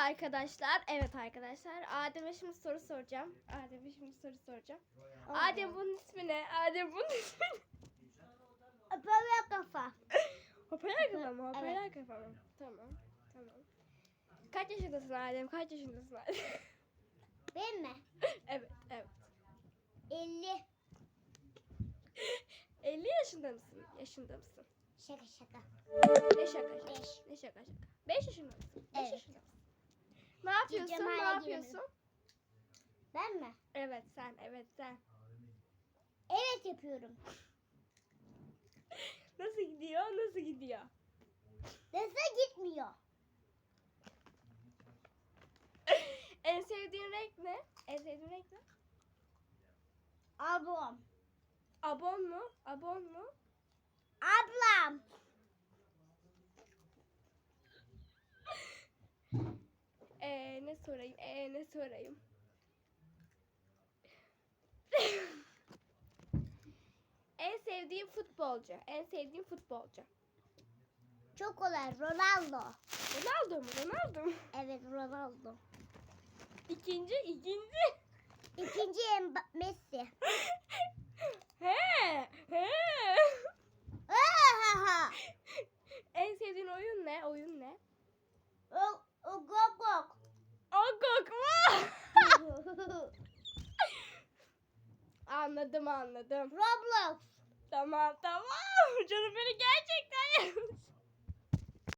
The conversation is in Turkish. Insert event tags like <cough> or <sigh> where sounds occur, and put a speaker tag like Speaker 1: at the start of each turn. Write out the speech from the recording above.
Speaker 1: arkadaşlar. Evet arkadaşlar. Adem'e şimdi soru soracağım. Adem'e şimdi soru soracağım. Adem bunun ismi ne? Adem bunun ismi ne?
Speaker 2: Böyle kafa. <laughs>
Speaker 1: Hoparlör kafa mı?
Speaker 2: Evet.
Speaker 1: Hoparlör kafa mı? Tamam. Tamam. Kaç yaşındasın Adem? Kaç yaşındasın Adem? <laughs>
Speaker 2: Ben mi? <laughs>
Speaker 1: evet, evet.
Speaker 2: 50.
Speaker 1: 50 yaşında mısın? Yaşında mısın?
Speaker 2: Şaka şaka.
Speaker 1: Ne şaka şaka?
Speaker 2: Beş.
Speaker 1: Ne şaka şaka? 5 yaşında mısın? 5
Speaker 2: Evet.
Speaker 1: yaşında? Ne yapıyorsun? Ne yapıyorsun?
Speaker 2: Ben mi?
Speaker 1: Evet sen, evet sen.
Speaker 2: Evet yapıyorum. <laughs>
Speaker 1: Nasıl gidiyor? Nasıl gidiyor?
Speaker 2: Nasıl gitmiyor? <laughs>
Speaker 1: en sevdiğin renk ne? En sevdiğin renk ne?
Speaker 2: Ablam.
Speaker 1: Abon mu? Abon mu?
Speaker 2: Ablam.
Speaker 1: Ee, ne sorayım? Ee, ne sorayım? en sevdiğim futbolcu. En sevdiğim futbolcu.
Speaker 2: Çok kolay. Ronaldo.
Speaker 1: Ronaldo mu? Ronaldo mu?
Speaker 2: Evet Ronaldo.
Speaker 1: İkinci, ikinci.
Speaker 2: İkinci Mba- Messi.
Speaker 1: he, he.
Speaker 2: Ahaha.
Speaker 1: en sevdiğin oyun ne? Oyun ne?
Speaker 2: o, o gok gok.
Speaker 1: Agok mu? Anladım, anladım.
Speaker 2: Roblox.
Speaker 1: Tamam, tamam. <laughs> Canım beni gerçekten.